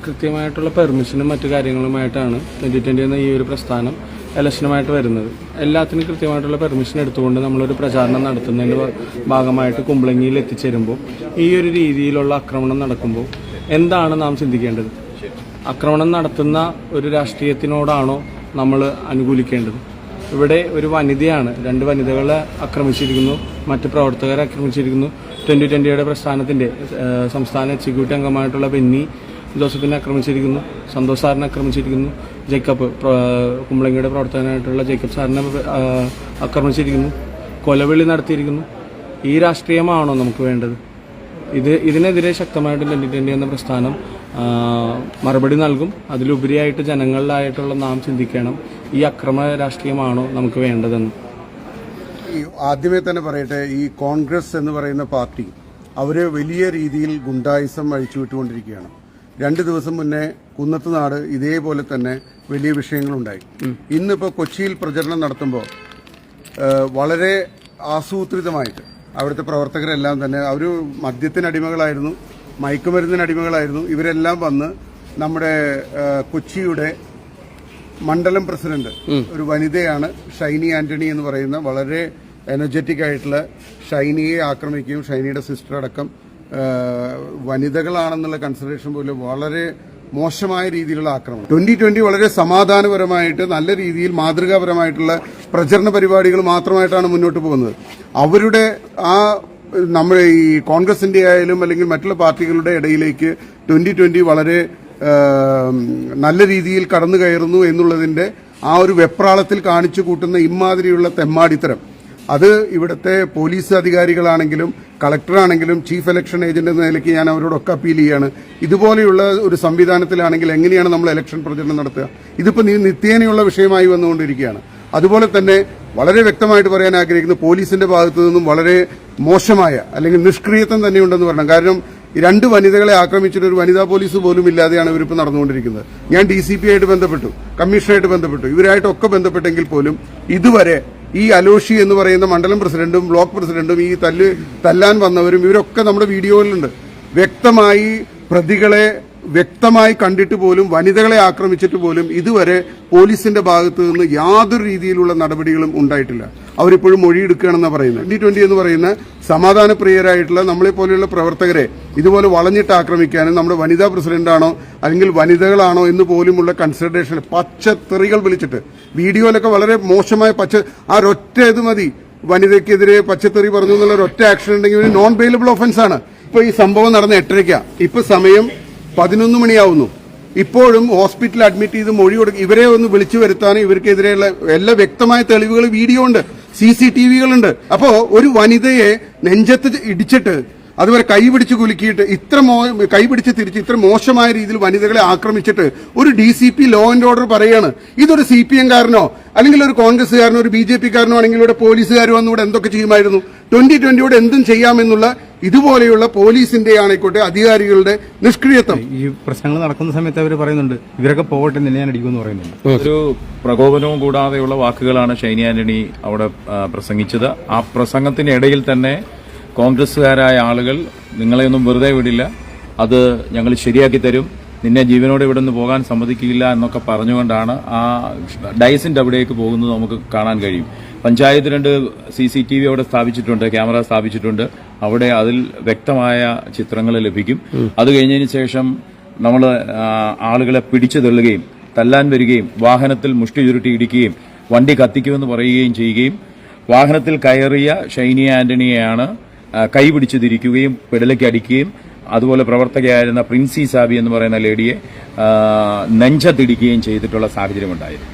കൃത്യമായിട്ടുള്ള പെർമിഷനും മറ്റു കാര്യങ്ങളുമായിട്ടാണ് twenty twenty എന്ന ഈ ഒരു പ്രസ്ഥാനം ഇലക്ഷനുമായിട്ട് വരുന്നത്. എല്ലാത്തിനും കൃത്യമായിട്ടുള്ള പെർമിഷൻ എടുത്തുകൊണ്ട് നമ്മളൊരു പ്രചാരണം നടത്തുന്നതിന്റെ ഭാഗമായിട്ട് കുമ്പളങ്ങിയിൽ എത്തിച്ചേരുമ്പോൾ ഈ ഒരു രീതിയിലുള്ള ആക്രമണം നടക്കുമ്പോൾ എന്താണ് നാം ചിന്തിക്കേണ്ടത്? ആക്രമണം നടത്തുന്ന ഒരു രാഷ്ട്രീയത്തിനോടാണോ നമ്മൾ അനുകൂലിക്കേണ്ടത്? ഇവിടെ ഒരു വനിതയാണ് രണ്ട് വനിതകളെ ആക്രമിച്ചിരിക്കുന്നു മറ്റ് പ്രവർത്തകരെ ആക്രമിച്ചിരിക്കുന്നു. ട്വന്റി ട്വന്റിയുടെ പ്രസ്ഥാനത്തിന്റെ സംസ്ഥാന എക്സിക്യൂട്ടീവ് അംഗമായിട്ടുള്ള ബെന്നി ജോസഫിനെ ആക്രമിച്ചിരിക്കുന്നു സന്തോഷ് സാറിനെ ആക്രമിച്ചിരിക്കുന്നു ജേക്കബ് കുമ്പളങ്ങിയുടെ പ്രവർത്തകനായിട്ടുള്ള ജേക്കബ് സാറിനെ ആക്രമിച്ചിരിക്കുന്നു കൊലവിളി നടത്തിയിരിക്കുന്നു. ഈ രാഷ്ട്രീയമാണോ നമുക്ക് വേണ്ടത്? ഇത് ഇതിനെതിരെ ശക്തമായിട്ട് ട്വന്റി എന്ന പ്രസ്ഥാനം മറുപടി നൽകും. അതിലുപരിയായിട്ട് ജനങ്ങളിലായിട്ടുള്ള നാം ചിന്തിക്കണം ഈ അക്രമ രാഷ്ട്രീയമാണോ നമുക്ക് വേണ്ടതെന്ന്. ആദ്യമേ തന്നെ പറയട്ടെ ഈ കോൺഗ്രസ് എന്ന് പറയുന്ന പാർട്ടി അവർ വലിയ രീതിയിൽ ഗുണ്ടായിസം അഴിച്ചുവിട്ടുകൊണ്ടിരിക്കുകയാണ്. രണ്ട് ദിവസം മുന്നേ കുന്നത്തുനാട് ഇതേപോലെ തന്നെ വലിയ വിഷയങ്ങളുണ്ടായി. ഇന്നിപ്പോൾ കൊച്ചിയിൽ പ്രചരണം നടത്തുമ്പോൾ വളരെ ആസൂത്രിതമായിട്ട് അവിടുത്തെ പ്രവർത്തകരെല്ലാം തന്നെ അവർ മദ്യത്തിന് അടിമകളായിരുന്നു മയക്കുമരുന്നിന് അടിമകളായിരുന്നു ഇവരെല്ലാം വന്ന് നമ്മുടെ കൊച്ചിയുടെ മണ്ഡലം പ്രസിഡന്റ് ഒരു വനിതയാണ് ഷൈനി ആന്റണി എന്ന് പറയുന്ന വളരെ എനർജറ്റിക് ആയിട്ടുള്ള ഷൈനിയെ ആക്രമിക്കുകയും ഷൈനിയുടെ സിസ്റ്റർ അടക്കം വനിതകളാണെന്നുള്ള കൺസിഡറേഷൻ പോലും വളരെ മോശമായ രീതിയിലുള്ള ആക്രമണം. ട്വന്റി ട്വന്റി വളരെ സമാധാനപരമായിട്ട് നല്ല രീതിയിൽ മാതൃകാപരമായിട്ടുള്ള പ്രചരണ പരിപാടികൾ മാത്രമായിട്ടാണ് മുന്നോട്ട് പോകുന്നത്. അവരുടെ ആ നമ്മൾ ഈ കോൺഗ്രസിന്റെ ആയാലും അല്ലെങ്കിൽ മറ്റുള്ള പാർട്ടികളുടെ ഇടയിലേക്ക് ട്വന്റി ട്വന്റി വളരെ നല്ല രീതിയിൽ കടന്നു കയറുന്നു എന്നുള്ളതിന്റെ ആ ഒരു വെപ്രാളത്തിൽ കാണിച്ചു കൂട്ടുന്ന ഇമാതിരിയുള്ള തെമ്മാടിത്തരം. അത് ഇവിടുത്തെ പോലീസ് അധികാരികളാണെങ്കിലും കളക്ടറാണെങ്കിലും ചീഫ് ഇലക്ഷൻ ഏജന്റ് എന്ന നിലയ്ക്ക് ഞാൻ അവരോടൊക്കെ അപ്പീൽ ചെയ്യാണ്. ഇതുപോലെയുള്ള ഒരു സംവിധാനത്തിലാണെങ്കിൽ എങ്ങനെയാണ് നമ്മൾ ഇലക്ഷൻ പ്രചരണം നടത്തുക? ഇതിപ്പോൾ നിത്യേനയുള്ള വിഷയമായി വന്നുകൊണ്ടിരിക്കുകയാണ്. അതുപോലെ തന്നെ വളരെ വ്യക്തമായിട്ട് പറയാൻ ആഗ്രഹിക്കുന്നു പോലീസിന്റെ ഭാഗത്തു നിന്നും വളരെ മോശമായ അല്ലെങ്കിൽ നിഷ്ക്രിയത്വം തന്നെയുണ്ടെന്ന് പറയണം. കാരണം രണ്ട് വനിതകളെ ആക്രമിച്ചിട്ട് ഒരു വനിതാ പോലീസ് പോലും ഇല്ലാതെയാണ് ഇവരിപ്പോൾ നടന്നുകൊണ്ടിരിക്കുന്നത്. ഞാൻ ഡി ആയിട്ട് ബന്ധപ്പെട്ടു കമ്മീഷണറായിട്ട് ബന്ധപ്പെട്ടു. ഇവരായിട്ടൊക്കെ ബന്ധപ്പെട്ടെങ്കിൽ പോലും ഇതുവരെ ഈ അലോഷി എന്ന് പറയുന്ന മണ്ഡലം പ്രസിഡന്റും ബ്ലോക്ക് പ്രസിഡന്റും ഈ തല്ല് തല്ലാൻ വന്നവരും ഇവരൊക്കെ നമ്മുടെ വീഡിയോയിലുണ്ട്. വ്യക്തമായി പ്രതികളെ വ്യക്തമായി കണ്ടിട്ട് പോലും വനിതകളെ ആക്രമിച്ചിട്ട് പോലും ഇതുവരെ പോലീസിന്റെ ഭാഗത്തു നിന്ന് യാതൊരു രീതിയിലുള്ള നടപടികളും ഉണ്ടായിട്ടില്ല. അവരിപ്പോഴും മൊഴിയെടുക്കുകയാണെന്നാണ് പറയുന്നത്. ട്വന്റി ട്വന്റി എന്ന് പറയുന്ന സമാധാനപ്രിയരായിട്ടുള്ള നമ്മളെ പോലെയുള്ള പ്രവർത്തകരെ ഇതുപോലെ വളഞ്ഞിട്ട് ആക്രമിക്കാനും നമ്മുടെ വനിതാ പ്രസിഡന്റാണോ അല്ലെങ്കിൽ വനിതകളാണോ എന്ന് പോലുമുള്ള കൺസിഡറേഷൻ പച്ചത്തെറികൾ വിളിച്ചിട്ട് വീഡിയോയിലൊക്കെ വളരെ മോശമായ പച്ച ആ ഒരൊറ്റ ഇത് മതി. വനിതയ്ക്കെതിരെ പച്ചത്തെറി പറഞ്ഞു എന്നുള്ള ഒരൊറ്റ ആക്ഷൻ ഉണ്ടെങ്കിൽ നോൺ ബെയിലബിൾ ഒഫൻസ് ആണ്. ഇപ്പൊ ഈ സംഭവം നടന്ന എട്ടരയ്ക്കാ. ഇപ്പൊ സമയം പതിനൊന്ന് മണിയാവുന്നു. ഇപ്പോഴും ഹോസ്പിറ്റലിൽ അഡ്മിറ്റ് ചെയ്ത് മൊഴി കൊടുക്കും ഇവരെ ഒന്ന് വിളിച്ചു വരുത്താനും ഇവർക്കെതിരെയുള്ള എല്ലാ വ്യക്തമായ തെളിവുകൾ വീഡിയോ ഉണ്ട്. സി സി ടി വികളുണ്ട്. അപ്പോ ഒരു വനിതയെ നെഞ്ചത്ത് ഇടിച്ചിട്ട് അതുവരെ കൈ പിടിച്ച് കുലുക്കിയിട്ട് ഇത്ര മോ കൈ പിടിച്ച് തിരിച്ച് ഇത്ര മോശമായ രീതിയിൽ വനിതകളെ ആക്രമിച്ചിട്ട് ഒരു D C P law and order പറയാണ്. ഇതൊരു സി പി എംകാരനോ അല്ലെങ്കിൽ ഒരു കോൺഗ്രസ്സുകാരനോ ഒരു ബി ജെ പിക്കാരനോ ആണെങ്കിൽ ഇവിടെ പോലീസുകാർ വന്നിവിടെ എന്തൊക്കെ ചെയ്യുമായിരുന്നു? ട്വന്റി ട്വന്റിയോട് എന്തും ചെയ്യാമെന്നുള്ള ഇതുപോലെയുള്ള പോലീസിന്റെ ആയിക്കോട്ടെ അധികാരികളുടെ നിഷ്ക്രിയത്വം. ഈ പ്രശ്നങ്ങൾ നടക്കുന്ന സമയത്ത് അവർ പറയുന്നുണ്ട് ഇവരൊക്കെ പോകട്ടെ നിലയാൻ ഞാൻ അടിക്കുമെന്ന് പറയുന്നുണ്ട് ഒരു പ്രകോപനവും കൂടാതെയുള്ള വാക്കുകളാണ് ഷൈനി ആന്റണി അവിടെ പ്രസംഗിച്ചത്. ആ പ്രസംഗത്തിനിടയിൽ തന്നെ കോൺഗ്രസുകാരായ ആളുകൾ നിങ്ങളെ ഒന്നും വെറുതെ വിടില്ല. അത് ഞങ്ങൾ ശരിയാക്കി തരും. നിന്നെ ജീവനോടെ ഇവിടെ നിന്ന് പോകാൻ സമ്മതിക്കില്ല എന്നൊക്കെ പറഞ്ഞുകൊണ്ടാണ് ആ ഡൈസിന്റെ അവിടേക്ക് പോകുന്നത് നമുക്ക് കാണാൻ കഴിയും. പഞ്ചായത്ത് രണ്ട് സി സി ടി വി അവിടെ സ്ഥാപിച്ചിട്ടുണ്ട് ക്യാമറ സ്ഥാപിച്ചിട്ടുണ്ട്. അവിടെ അതിൽ വ്യക്തമായ ചിത്രങ്ങൾ ലഭിക്കും. അത് കഴിഞ്ഞതിന് ശേഷം നമ്മൾ ആളുകളെ പിടിച്ചു തള്ളുകയും തല്ലാൻ വരികയും വാഹനത്തിൽ മുഷ്ടി ചുരുട്ടി ഇടിക്കുകയും വണ്ടി കത്തിക്കുമെന്ന് പറയുകയും ചെയ്യുകയും വാഹനത്തിൽ കയറിയ ഷൈനി ആന്റണിയെയാണ് കൈപിടിച്ചു തിരിക്കുകയും പെടലയ്ക്ക് അടിക്കുകയും അതുപോലെ പ്രവർത്തകയായിരുന്ന പ്രിൻസി സാബി എന്ന് പറയുന്ന ലേഡിയെ നെഞ്ചത്തിടിക്കുകയും ചെയ്തിട്ടുള്ള സാഹചര്യമുണ്ടായിരുന്നു.